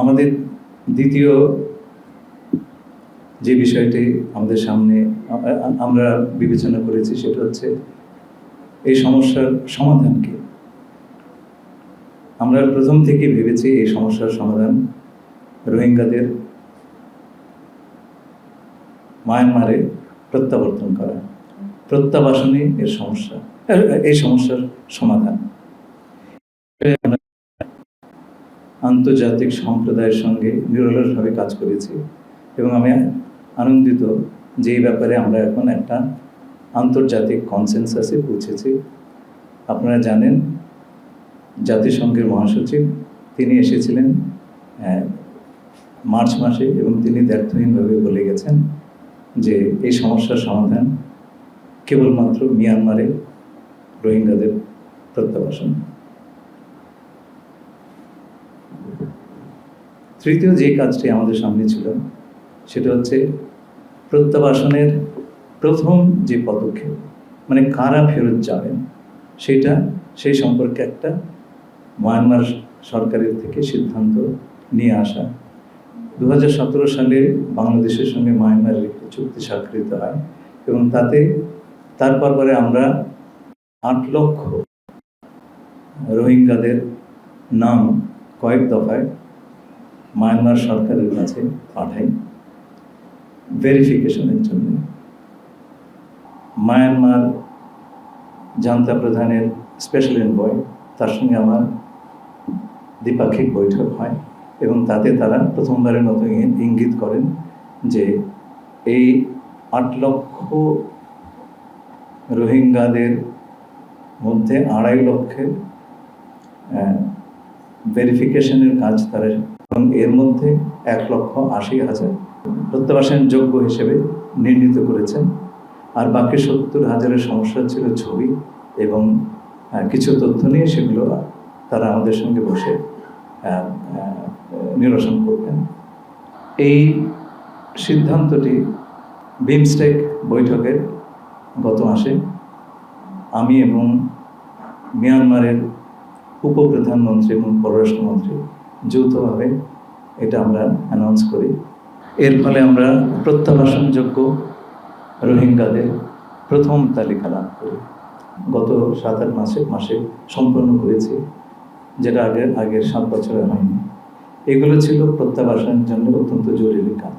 আমাদের দ্বিতীয় যে বিষয়টি আমাদের সামনে আমরা বিবেচনা করেছি সেটা হচ্ছে এই সমস্যার সমাধান কি আমরা প্রথম থেকে ভেবেছি এই সমস্যার সমাধান রোহিঙ্গাদের মায়ানমারে প্রত্যাবর্তন করা। প্রত্যাবাসনই এর সমস্যা এই সমস্যার সমাধান আমরা আন্তর্জাতিক সম্প্রদায়ের সঙ্গে নিরলসভাবে কাজ করেছি এবং আমি আনন্দিত যে এই ব্যাপারে আমরা এখন একটা আন্তর্জাতিক কনসেনসাসে পৌঁছেছি। আপনারা জানেন, জাতিসংঘের মহাসচিব, তিনি এসেছিলেন মার্চ মাসে এবং তিনি দ্ব্যর্থহীনভাবে বলে গেছেন যে এই সমস্যার সমাধান কেবলমাত্র মিয়ানমারে রোহিঙ্গাদের প্রত্যাবাসন। তৃতীয় যে কাজটি আমাদের সামনে ছিল, সেটা হচ্ছে প্রত্যাবাসনের প্রথম যে পদক্ষেপ মানে কারা ফেরত যাবেন, সেটা সেই সম্পর্কে একটা মায়ানমার সরকারের থেকে সিদ্ধান্ত নিয়ে আসা। দু হাজার সতেরো সালে বাংলাদেশের সঙ্গে মায়ানমারের একটি চুক্তি স্বাক্ষরিত হয় এবং তাতে তারপর পরে আমরা আট লক্ষ রোহিঙ্গাদের নাম কয়েক দফায় মায়ানমার সরকারের কাছে পাঠাই ভেরিফিকেশনের জন্য। মায়ানমার জান্তা প্রধানের স্পেশাল এনভয় তার সঙ্গে আমার দ্বিপাক্ষিক বৈঠক হয় এবং তাতে তারা প্রথমবারের মতো ইঙ্গি- ইঙ্গিত করেন যে এই আট লক্ষ রোহিঙ্গাদের মধ্যে আড়াই লক্ষের ভেরিফিকেশনের কাজ তারা এবং এর মধ্যে এক লক্ষ আশি হাজার প্রত্যাবাসন যোগ্য হিসেবে নির্ণীত করেছেন। আর বাকি সত্তর হাজারের সমস্যা ছিল ছবি এবং কিছু তথ্য নিয়ে সেগুলো তারা আমাদের সঙ্গে বসে নিরসন করবেন। এই সিদ্ধান্তটি বিমস্টেক বৈঠকের গত মাসে আমি এবং মিয়ানমারের উপপ্রধানমন্ত্রী এবং পররাষ্ট্রমন্ত্রী যৌথভাবে এটা আমরা অ্যানাউন্স করি। এর ফলে আমরা প্রত্যাবাসনযোগ্য রোহিঙ্গাদের প্রথম তালিকা লাভ করি। গত সাত আট মাসে মাসে সম্পন্ন করেছি, যেটা আগের আগের সাত বছরে হয়নি। এগুলো ছিল প্রত্যাবাসনের জন্য অত্যন্ত জরুরি কাজ।